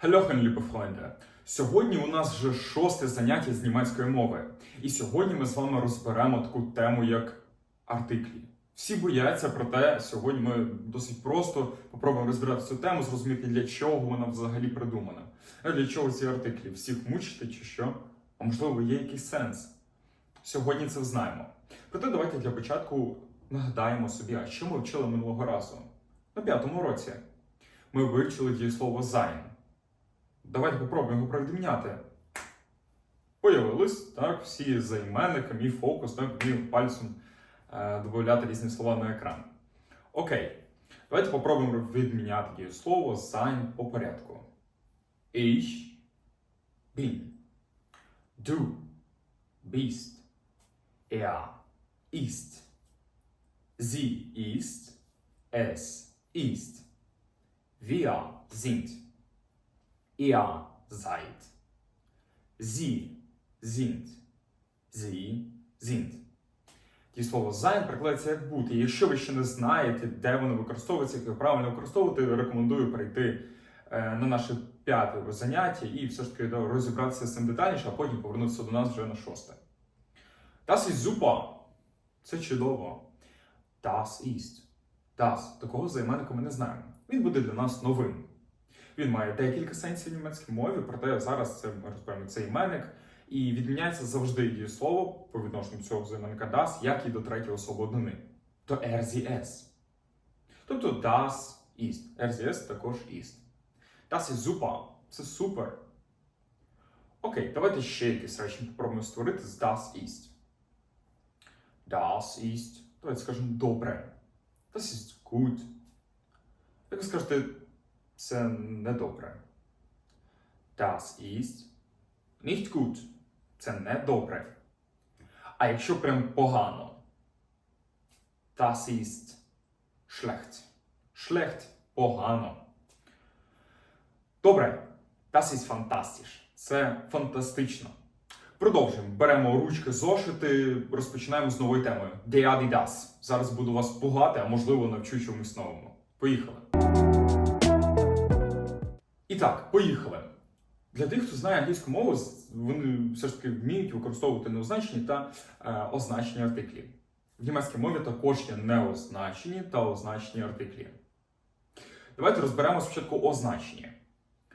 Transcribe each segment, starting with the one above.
Hallöchen, liebe Freunde! Сьогодні у нас вже шосте заняття з німецької мови. І сьогодні ми з вами розберемо таку тему, як артиклі. Всі бояться, проте сьогодні ми досить просто попробуємо розбирати цю тему, зрозуміти, для чого вона взагалі придумана. А для чого ці артиклі? Всіх мучити чи що? А можливо, є якийсь сенс? Сьогодні це знаємо. Проте давайте для початку нагадаємо собі, а що ми вчили минулого разу? На п'ятому році ми вивчили дієслово sein. Давайте попробуємо його провідміняти. Появились, так, всі займенники, мій фокус, так, вмів пальцем е, додати різні слова на екран. Окей. Давайте попробуємо відміняти дієслово sein по порядку. Ich bin. Du bist. Er ist. Sie ist. Es ist. Wir sind. Ihr seid. Sie sind. Sie sind. Дієслово sein перекладається як бути. І Якщо ви ще не знаєте, де воно використовується, як його правильно використовувати, рекомендую перейти е, на наше п'яте заняття і все ж таки розібратися з цим детальніше, а потім повернутися до нас вже на шосте. Das ist super. Це чудово. Das ist. Das. Такого займенника ми не знаємо. Він буде для нас новим. Він має декілька сенсів в німецькій мові, проте зараз це розберемо цей іменник. І відміняється завжди дієслово по відношенню цього займенника das, як і до третього особи однини. То es. Тобто das ist. Es також ist. Das ist super. Це супер. Окей, давайте ще якесь речення попробуємо створити з das ist. Das ist. Давайте скажемо добре. Das ist gut. Як ви скажете, це недобре. Das ist nicht gut. Це добре. А якщо прям погано. Das ist schlecht. Schlecht – погано. Добре. Das ist fantastisch. Це фантастично. Продовжуємо. Беремо ручки, зошити, розпочинаємо з новою темою. De Adidas. Зараз буду вас пугати, а можливо навчу чомусь новому. Поїхали. Так, поїхали. Для тих, хто знає англійську мову, вони все ж таки вміють використовувати неозначені та е, означені артиклі. В німецькій мові також є неозначені та означені артиклі. Давайте розберемо спочатку означені.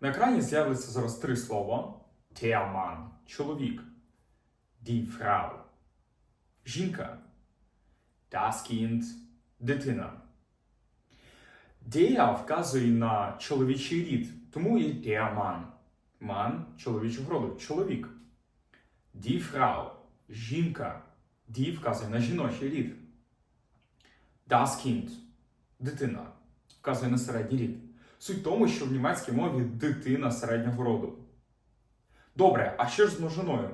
На екрані з'являться зараз три слова: Mann – чоловік, die Frau – жінка, das Kind – дитина. Der вказує на чоловічий рід, тому і der. Mann – чоловічого роду, чоловік. Frau – жінка. Die вказує на жіночий рід. Das дитина. Вказує на середній рід. Суть в тому, що в німецькій мові дитина середнього роду. Добре, а що ж з множиною?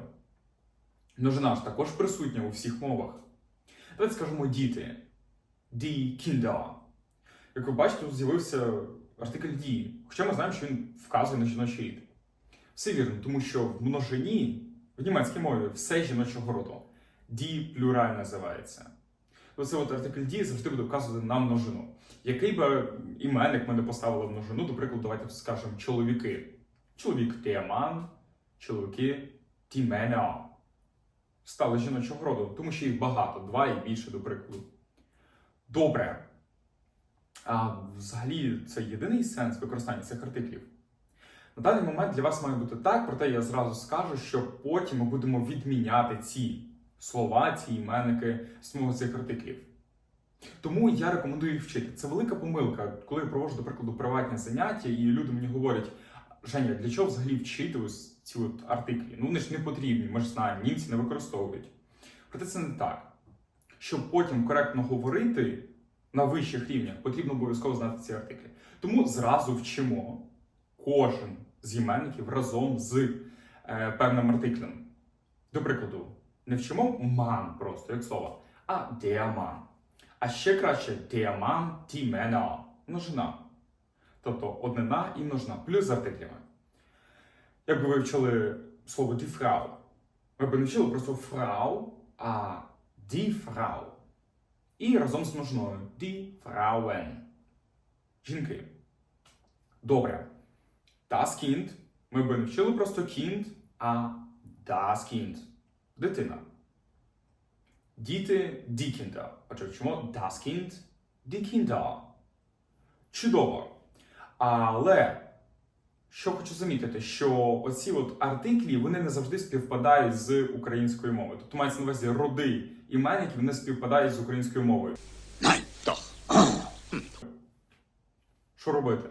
Множина ж також присутня у всіх мовах. Давайте скажемо діти. Die Kinder. Як ви бачите, тут з'явився артикль die, хоча ми знаємо, що він вказує на жіночий рід. Все вірно, тому що в множині в німецькій мові все жіночого роду. Die плюраль називається. Оце от артикль die завжди буде вказувати на множину. Який би іменник ми не поставили в множину, до прикладу, давайте скажемо чоловіки. Чоловік Mann, чоловіки Männer. Стали жіночого роду, тому що їх багато, два і більше, до прикладу. Добре. А взагалі це єдиний сенс використання цих артиклів. На даний момент для вас має бути так, проте я зразу скажу, що потім ми будемо відміняти ці слова, ці іменники з цих артиклів. Тому я рекомендую їх вчити. Це велика помилка, коли я проводжу, до прикладу, приватні заняття, і люди мені говорять: Женя, для чого взагалі вчити ось ці от артиклі? Ну вони ж не потрібні, ми ж знаємо, німці не використовують. Проте це не так. Щоб потім коректно говорити на вищих рівнях, потрібно обов'язково знати ці артиклі. Тому зразу вчимо кожен з іменників разом з е, певним артиклем. До прикладу, не вчимо ман просто як слово, а Mann. А ще краще Mann, die Множина. Тобто однина і множина, плюс з артиклями. Якби ви вчили слово Frau, ви б не вчили просто Frau, а Frau. І разом з множиною die Frauen. Жінки. Добре. Das Kind. Ми би не вчили просто Kind, а das Kind. Дитина. Діти die Kinder. Отже, вчимо das Kind, die Kinder. Чудово. Але що хочу замітити, що оці от артиклі вони не завжди співпадають з українською мовою. Тобто мається на увазі роди іменників вони співпадають з українською мовою. Що робити?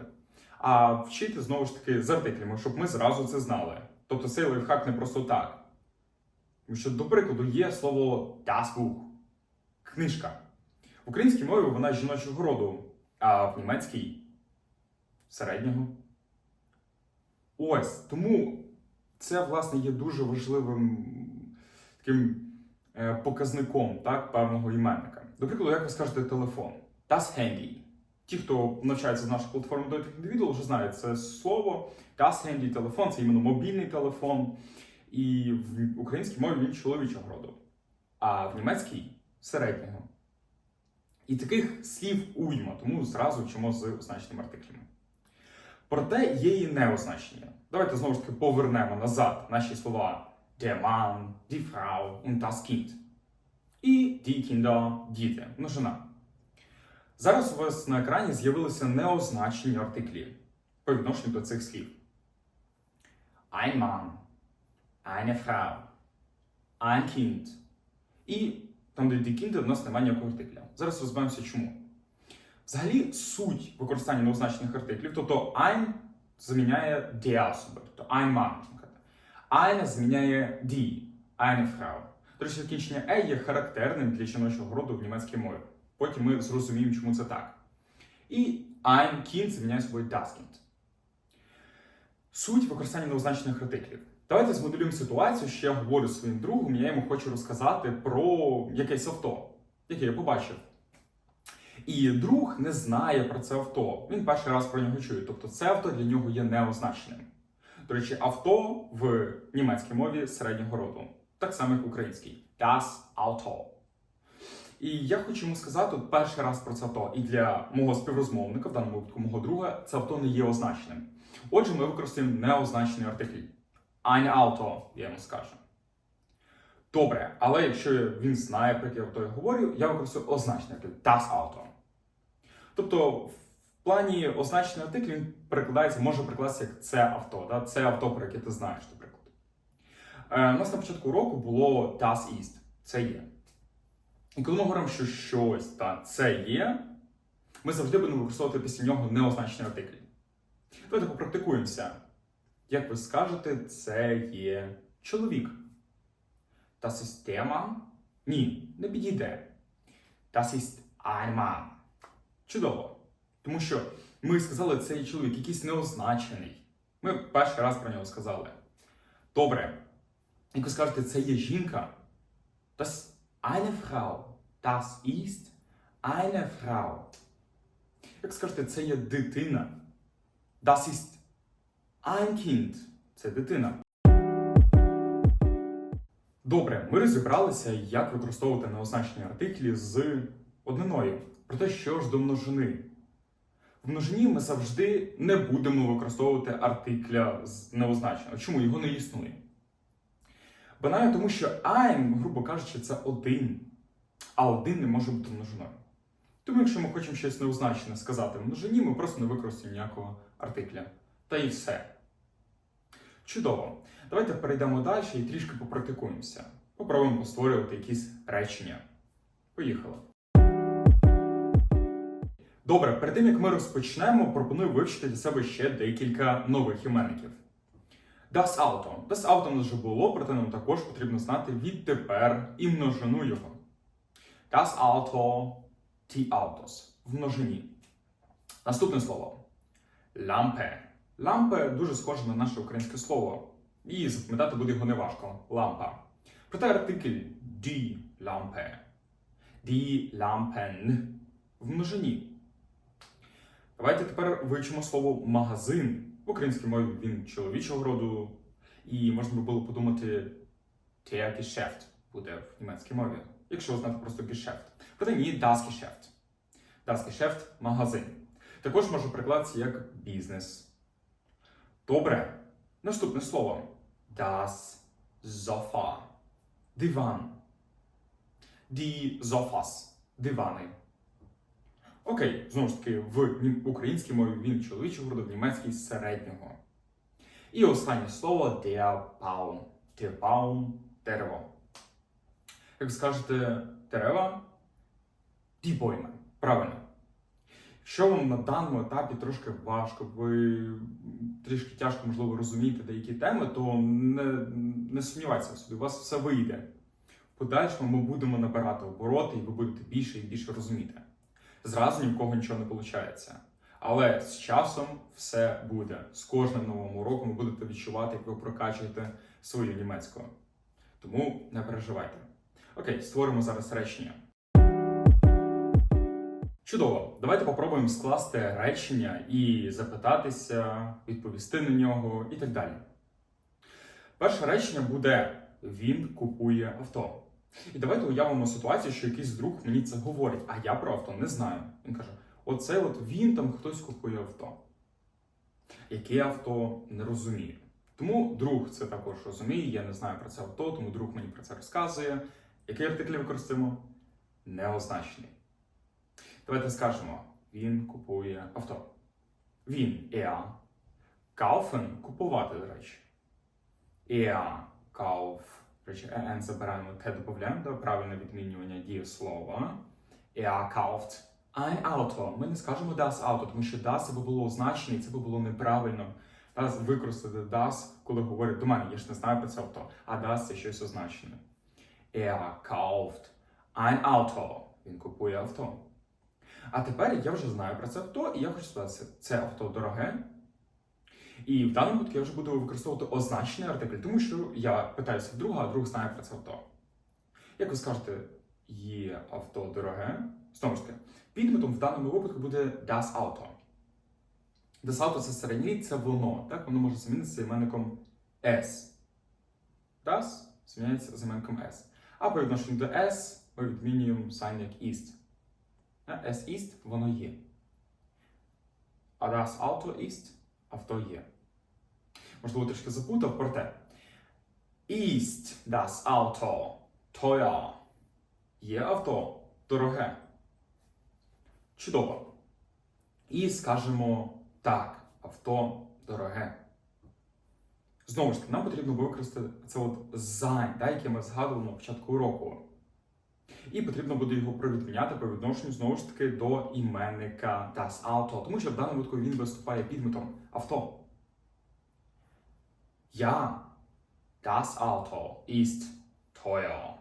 А вчити знову ж таки з артиклями, щоб ми зразу це знали. Тобто цей лайфхак не просто так. Тому що, до прикладу, є слово das – книжка. В українській мові вона жіночого роду, а в німецькій середнього. Ось тому це, власне, є дуже важливим таким показником так, певного іменника. До прикладу, як ви скажете телефон? Das Handy. Ті, хто навчається з нашої платформи до індивідуал, вже знають це слово. Das Handy, телефон, це іменно мобільний телефон. І в українській мові він чоловічого роду, а в німецькій середнього. І таких слів уйма, тому зразу вчимо з означеними артиклями. Проте є і неозначення. Давайте знову ж таки повернемо назад наші слова der Mann, die Frau und das Kind. І die Kinder – діти, множина. Зараз у вас на екрані з'явилися неозначені артиклі по відношенню до цих слів. Ein Mann, eine Frau, ein Kind. І там, де die Kinder, у нас немає ніякого артикля. Зараз розберемося чому. Взагалі, суть використання неозначених артиклів, тобто ein заміняє die особи, тобто ein Mann. Eine заміняє die, eine Frau. Речі, закінчення е є характерним для жіночого роду в німецькій мові. Потім ми зрозуміємо, чому це так. І ein Kind заміняє собою das Kind. Суть використання неозначених артиклів. Давайте змоделюємо ситуацію, що я говорю своїм другом, я йому хочу розказати про якесь авто, яке я побачив. І друг не знає про це авто. Він перший раз про нього чує. Тобто це авто для нього є неозначеним. До речі, авто в німецькій мові середнього роду, так само як в українській. Das Auto. І я хочу йому сказати перший раз про це авто. І для мого співрозмовника, в даному випадку мого друга, це авто не є означеним. Отже, ми використаємо неозначений артикль. Ein Auto, я йому скажу. Добре, але якщо він знає, про яке авто я говорю, я використовую означений артикль. Das Auto. Тобто, плані означений артикль він перекладається, може перекладатися як це авто. Да? Це авто, про яке ти знаєш, наприклад. Е, у нас на початку року було Das ist. Це є. І коли ми говоримо, що щось та це є, ми завжди будемо використовувати після нього неозначений артикль. Давайте попрактикуємося. Як ви скажете, це є чоловік. Der Mann? Ні, не підійде. Das ist ein Mann. Чудово. Тому що ми сказали, це є чоловік, якийсь неозначений. Ми перший раз про нього сказали. Добре. Як ви скажете, це є жінка. Das eine Frau. Das ist eine Frau. Як скажете, це є дитина. Das ist ein Kind. Це дитина. Добре, ми розібралися, як використовувати неозначені артиклі з одниною. Про те, що ж до множини. В множині ми завжди не будемо використовувати артикля з неозначеного. Чому його не існує? Банально тому, що ein, грубо кажучи, це один, а один не може бути множиною. Тому, якщо ми хочемо щось неозначене сказати в множині, ми просто не використаємо ніякого артикля. Та і все. Чудово. Давайте перейдемо далі і трішки попрактикуємося. Попробуємо створювати якісь речення. Поїхали. Добре, перед тим як ми розпочнемо, пропоную вивчити для себе ще декілька нових іменників. Das Auto. Das Auto у нас вже було, проте нам також потрібно знати відтепер і множину його. Das Auto, die Autos. В множині. Наступне слово. Лампе. Лампе дуже схоже на наше українське слово. І запам'ятати буде його неважко. Лампа. Проте артикль die Lampe. Die Lampen. В множині. Давайте тепер вивчимо слово магазин. В українській мові він чоловічого роду. І можна би було подумати Geschäft буде в німецькій мові. Якщо знати просто Geschäft. Проте ні, das Geschäft. Das Geschäft – магазин. Також може прикладатися як бізнес. Добре. Наступне слово. Das Sofa. Диван. Die Sofas. Дивани. Окей, знову ж таки, в українській мові він чоловічого роду, в німецькій середнього. І останнє слово der Baum. Дерево. Як скажете дерева, die. Правильно. Якщо вам на даному етапі трошки важко, ви трішки тяжко, можливо, розумієте деякі теми, то не, не сумнівайтеся собі, у вас все вийде. В подальшому ми будемо набирати обороти, і ви будете більше і більше розуміти. Зразу ні в кого нічого не виходить. Але з часом все буде. З кожним новим уроком ви будете відчувати, як ви прокачуєте свою німецьку. Тому не переживайте. Окей, створимо зараз речення. Чудово, давайте попробуємо скласти речення і запитатися, відповісти на нього і так далі. Перше речення буде Він купує авто. І давайте уявимо ситуацію, що якийсь друг мені це говорить, а я про авто не знаю. Він каже: оце от він там хтось купує авто. Яке авто не розумію. Тому друг це також розуміє, я не знаю про це авто, тому друг мені про це розказує. Який артикль використаємо? Неозначений. Давайте скажемо: він купує авто. Він er kaufen купувати, до речі. Er kauf. Речі, en забираємо те додаємо до правильне відмінювання дієслова. Er kauft ein Auto. Ми не скажемо das Auto, тому що das би було означене, і це би було неправильно. Das використати das, коли говорять до мене, я ж не знаю про це авто, а das це щось означене. Er kauft ein Auto. Він купує авто. А тепер я вже знаю про це авто, і я хочу сказати, це авто дороге. І в даному випадку я вже буду використовувати означений артикль, тому що я питаюся друга, а друг знає про це авто. Як ви скажете, є авто дороге? Знову ж таки, підметом в даному випадку буде das Auto. Das Auto це середній це воно. Так? Воно може замінитися іменником S. Das зміняється з іменником S. А по відношенню до S ми відмінюємо sign як ist. Es ist, воно є. А das Auto ist, авто є. Можливо, трішки запутав, проте. Ist das Auto teuer? Є авто дороге. Чудово. І скажемо так, авто дороге. Знову ж таки, нам потрібно використати це от sein, да, яке ми згадували на початку уроку. І потрібно буде його провідміняти по відношенню знову ж таки до іменника das Auto, тому що в даному випадку він виступає підметом авто. Ja, das Auto ist teuer.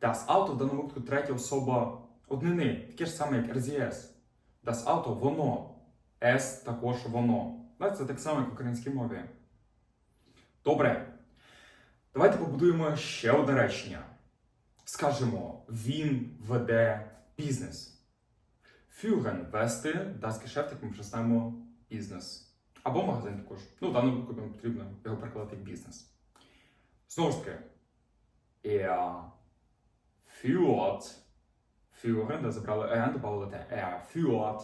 Das Auto в даному випадку третя особа однини, таке ж саме, як RZS. Das Auto воно. S також воно. Це так само, як в українській мові. Добре. Давайте побудуємо ще одне речення. Скажемо, він веде бізнес. Führen – вести, das Geschäft, як ми вже знаємо, бізнес. Або магазин також. Ну, в даному випадку нам потрібно його перекладати як бізнес. Знову ж таки, er führt, führen, забрали en, додали те, er führt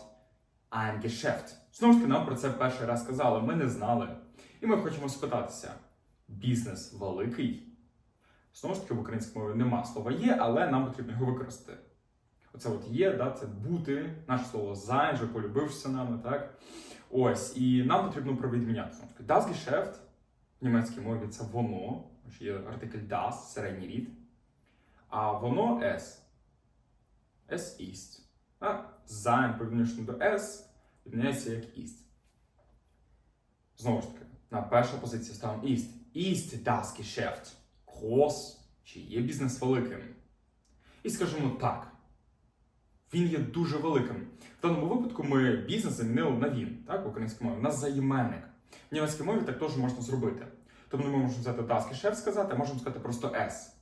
ein Geschäft. Знову ж таки, нам про це перший раз сказали, ми не знали. І ми хочемо спитатися, бізнес великий? Знову ж таки, в українській мові нема слова є, але нам потрібно його використати. Оце от є, да, це бути, наше слово вже полюбився нами, так? Ось, і нам потрібно провідміняти. Das Geschäft в німецькій мові це воно, є артикль das, середній рід, а воно es. Es ist. Sein по до es відміняється як ist. Знову ж таки, на першу позицію ставимо ist. Ist das Geschäft groß? Чи є бізнес великим? І скажемо так. Він є дуже великим. В даному випадку ми бізнес замінили на він, так, в українській мові. У нас займенник. В німецькій мові так теж можна зробити. Тобто ми можемо взяти das Geschäft сказати, а можемо сказати просто S.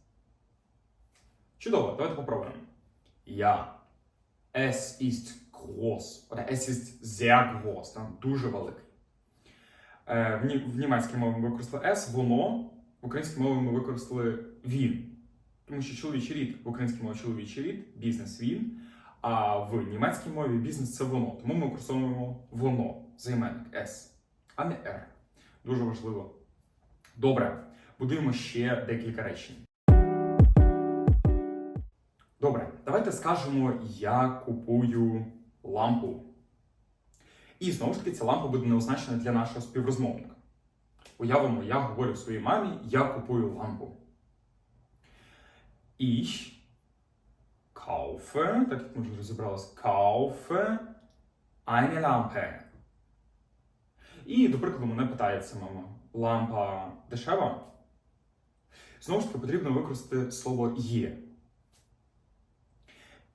Чудово, давайте попробуємо. Ja, es ist groß. Oder es ist sehr groß. Там дуже великий. Е, в, ні, в німецькій мові ми використали S, воно. В українській мові ми використали він. Тому що чоловічий рід в українській мові чоловічий рід, бізнес він. А в німецькій мові бізнес це воно. Тому ми використовуємо воно, займенник S. а не R. Дуже важливо. Добре, будуємо ще декілька речень. Добре, давайте скажемо, я купую лампу. І знову ж таки, ця лампа буде неозначена для нашого співрозмовника. Уявимо, я говорю своїй мамі, я купую лампу. Ich kaufe, так як ми вже розібралися, kaufe eine Lampe. І, до прикладу, мене питається мама, лампа дешева? Знову ж таки, потрібно використати слово є.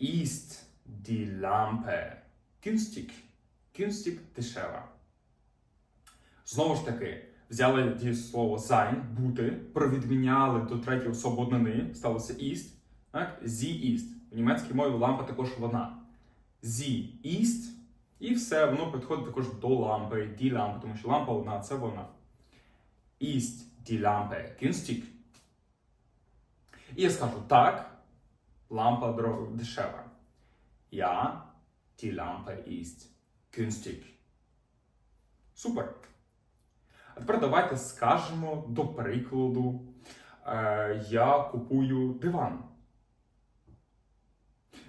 Ist die Lampe günstig? Günstig – дешева. Знову ж таки, взяли дієслово sein, бути, провідміняли до третьої особи однини, сталося ist, так? Sie ist. В німецькій мові лампа також вона. Sie ist, і все, воно підходить також до лампи, die лампи, тому що лампа одна, це вона. Ist die Lampe günstig? І я скажу так, лампа дешева. Ja, die Lampe ist günstig. Супер. А тепер давайте скажемо до прикладу, е, я купую диван.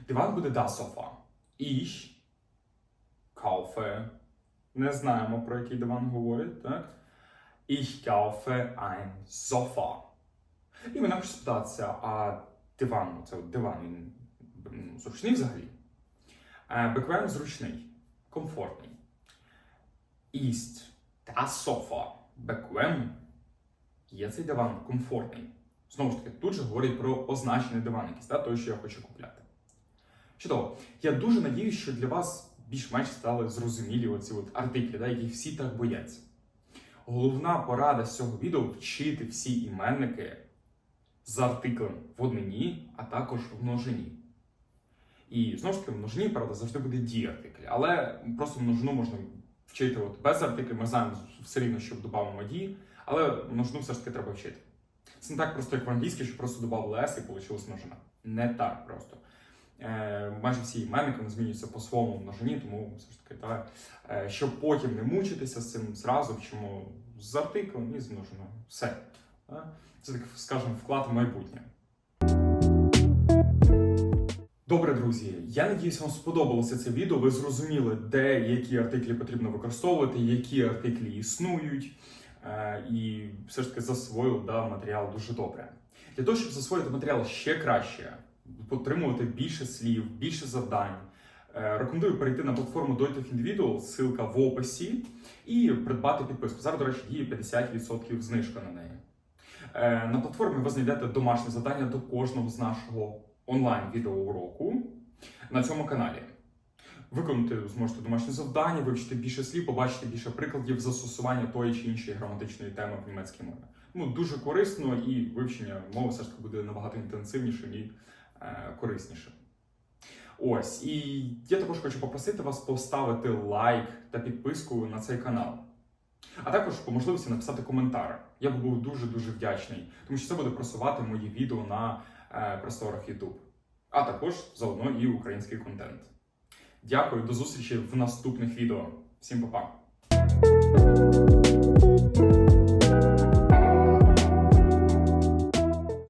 Диван буде das Sofa. Ich kaufe. Не знаємо, про який диван говорять, так? Ich kaufe ein Sofa. І мене хочуть спитатися, а диван, це диван, він зручний взагалі? Е, Беквем зручний, комфортний. Ist das Sofa bequem? Є цей диван комфортний. Знову ж таки, тут же говорить про означений диван, якийсь, той, що я хочу купляти. Чудово. Я дуже надіюсь, що для вас більш-менш стали зрозумілі оці от артиклі, да, які всі так бояться. Головна порада з цього відео вчити всі іменники з артиклем в однині, а також в множині. І знову ж таки, в множині, правда, завжди буде дієартикль, але просто множину можна вчити от без артиклів. Ми знаємо все рівно, що додамо дії, але множину все ж таки треба вчити. Це не так просто, як в англійській, що просто додали S і вийшла множина. Не так просто. Е, майже всі іменники змінюються по своєму множині, тому все ж таки, та, е, щоб потім не мучитися з цим зразу вчимо з артиклем і з множиною. Все. Та. Це так, скажімо, вклад в майбутнє. Добре, друзі, я надіюсь, вам сподобалося це відео. Ви зрозуміли, де які артиклі потрібно використовувати, які артиклі існують, е, і все ж таки засвоїли да, матеріал дуже добре. Для того, щоб засвоїти матеріал ще краще, отримувати більше слів, більше завдань. е, Рекомендую перейти на платформу Doitech Individual, ссылка в описі, і придбати підписку. Зараз, до речі, діє 50% знижка на неї. Е, На платформі ви знайдете домашнє завдання до кожного з нашого онлайн-відеоуроку на цьому каналі. Виконати зможете домашнє завдання, вивчити більше слів, побачити більше прикладів застосування тої чи іншої граматичної теми в німецькій мові. Ну, дуже корисно і вивчення мови все ж таки буде набагато інтенсивнішим і кориснішим. Ось, і я також хочу попросити вас поставити лайк та підписку на цей канал. А також по можливості написати коментар. Я б був дуже-дуже вдячний, тому що це буде просувати мої відео на е, просторах YouTube. А також заодно і український контент. Дякую, до зустрічі в наступних відео. Всім па-па!